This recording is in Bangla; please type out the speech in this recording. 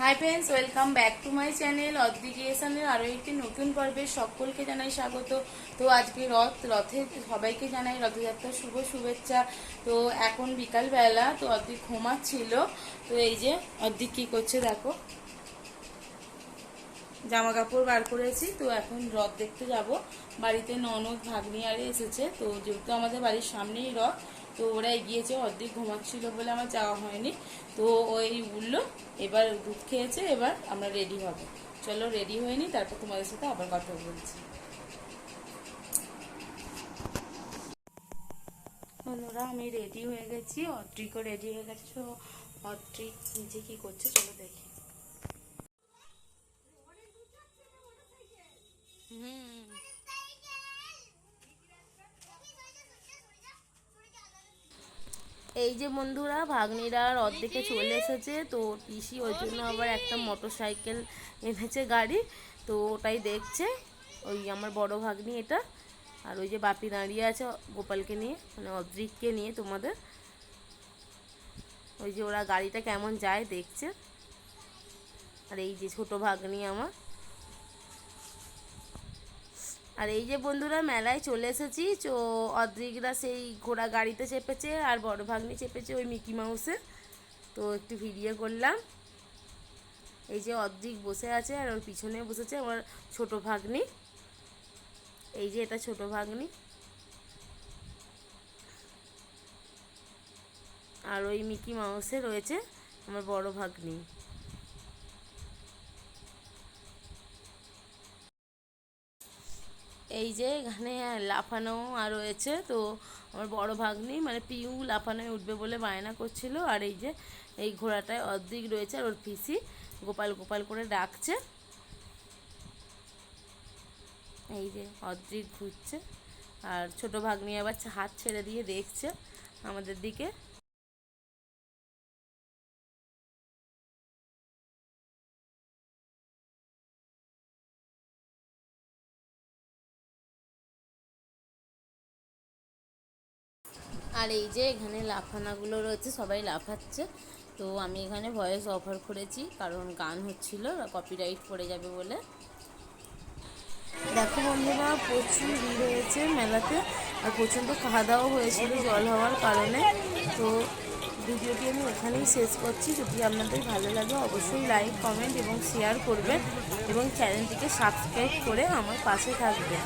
Hi friends welcome back to my channel অদ্বিকেশনের আরও একটি নতুন পর্বে সকলকে জানাই স্বাগত। তো আজকে রথ, রথে সবাইকে জানাই রথযাত্রার শুভ শুভেচ্ছা। তো এখন বিকালবেলা, তো অদ্বিক ঘুমাচ্ছিল। তো এই যে অদ্বিক কি করছে দেখো। জামা কাপড় বার করেছি, তো এখন রথ দেখতে যাব। বাড়িতে ননদ ভাগ্নি আরে এসেছে, তো যেহেতু আমাদের বাড়ির সামনেই রথ তো ওরা এগিয়েছে, অর্ধেক ঘুমাচ্ছিল বলে আমার যাওয়া হয়নি। তো ওই উঠল এবার দুধ খেয়েছে, এবার আমরা রেডি হব। চলো রেডি হয়ে নি তারপর তোমাদের সাথে আবার কথা বলছি। বন্ধুরা আমি রেডি হয়ে গেছি অট্রিকও রেডি হয়ে গেছে অট্রিক নিজে কি করছে চলো দেখি। হুম। এই যে বন্ধুরা, ভাগ্নিরা অর্ধেকে চলে এসেছে। তো পিসি ওই জন্য আবার একটা মোটর সাইকেল এনেছে গাড়ি। তো ওটাই দেখছে। ওই আমার বড় ভাগ্নি এটা। আর ওই যে বাপি দাঁড়িয়ে আছে গোপালকে নিয়ে মানে অদ্রিককে নিয়ে তোমাদের। ওই যে ওরা গাড়িটা কেমন যায় দেখছে। আর এই যে ছোট ভাগ্নি আমার। আর এই যে বন্ধুরা মেলায় চলে এসেছি, তো অদ্রিকরা সেই ঘোড়া গাড়িতে চেপেছে আর বড় ভাগ্নি চেপেছে ওই মিকি মাউসে। তো একটু ভিডিও করলাম। এই যে অদ্রিক বসে আছে আর ওর পিছনে বসেছে আমার ছোট ভাগ্নি। এই যে এটা ছোট ভাগ্নি। আর ওই মিকি মাউসে রয়েছে আমার বড় ভাগ্নি। এই যে এখানে লাফানো আর রয়েছে, তো আমার বড় ভাগ্নি মানে পিউ লাফানোয় উঠবে বলে বায়না করছিল। আর এই যে, এই ঘোড়াটায় অর্ধেক রয়েছে আর ওর পিসি গোপাল গোপাল করে ডাকছে। এই যে, অর্ধেক ঘুরছে। আর ছোট ভাগ্নি আবার হাত ছেড়ে দিয়ে দেখছে আমাদের দিকে। আর এই যে এখানে লাফানাগুলো রয়েছে, সবাই লাফাচ্ছে। তো আমি এখানে ভয়েস অফার করেছি, কারণ গান হচ্ছিল কপিরাইট পড়ে যাবে বলে। দেখো বন্ধুরা, প্রচুর ভিড় হয়েছে মেলাতে, আর প্রচণ্ড খাওয়া দাওয়া হয়েছিল জল হওয়ার কারণে। তো ভিডিওটি আমি এখানেই শেষ করছি। যদি আপনাদের ভালো লাগে, অবশ্যই লাইক কমেন্ট এবং শেয়ার করবেন এবং চ্যানেলটিকে সাবস্ক্রাইব করে আমার পাশে থাকবেন।